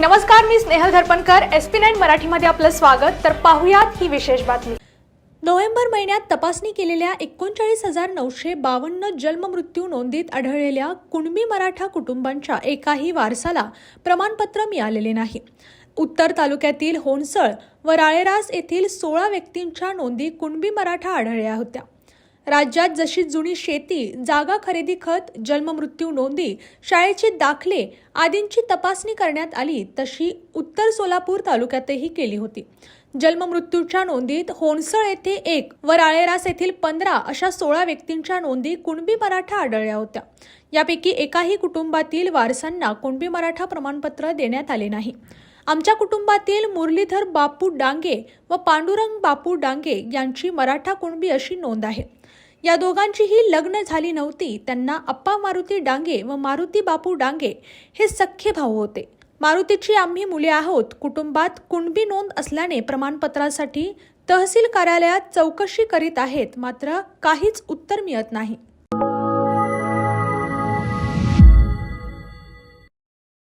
नमस्कार मी Snehal Dharpankar. S P nine मराठीमध्ये आपलं स्वागत. तर पाहुयात ही विशेष बातमी. नोव्हेंबर महिन्यात तपासणी केलेल्या एकोणचाळीस हजार नऊशे बावन्न जन्ममृत्यू नोंदीत आढळलेल्या कुणबी मराठा कुटुंबांच्या एकाही वारसाला प्रमाणपत्र मिळालेले नाही. उत्तर तालुक्यातील होनसळ व राळेरास येथील सोळा व्यक्तींच्या नोंदी कुणबी मराठा आढळल्या होत्या. राज्यात जशी जुनी शेती जागा खरेदी खत जन्ममृत्यू नोंदी शाळेचे दाखले आदींची तपासणी करण्यात आली तशी उत्तर सोलापूर तालुक्यातही केली होती. जन्ममृत्यूच्या नोंदीत होणसळ येथे एक व राळेरास येथील पंधरा अशा सोळा व्यक्तींच्या नोंदी कुणबी मराठा आढळल्या होत्या. यापैकी एकाही कुटुंबातील वारसांना कुणबी मराठा प्रमाणपत्र देण्यात आले नाही. आमच्या कुटुंबातील मुरलीधर बापू डांगे व पांडुरंग बापू डांगे यांची मराठा कुणबी अशी नोंद आहे. या दोघांचीही लग्न झाली नव्हती. त्यांना अप्पा मारुती डांगे व मारुती बापू डांगे हे सख्खे भाऊ होते. मारुतीची आम्ही मुले आहोत. कुटुंबात कुणबी नोंद असल्याने प्रमाणपत्रासाठी तहसील कार्यालयात चौकशी करीत आहेत. मात्र काहीच उत्तर मिळत नाही.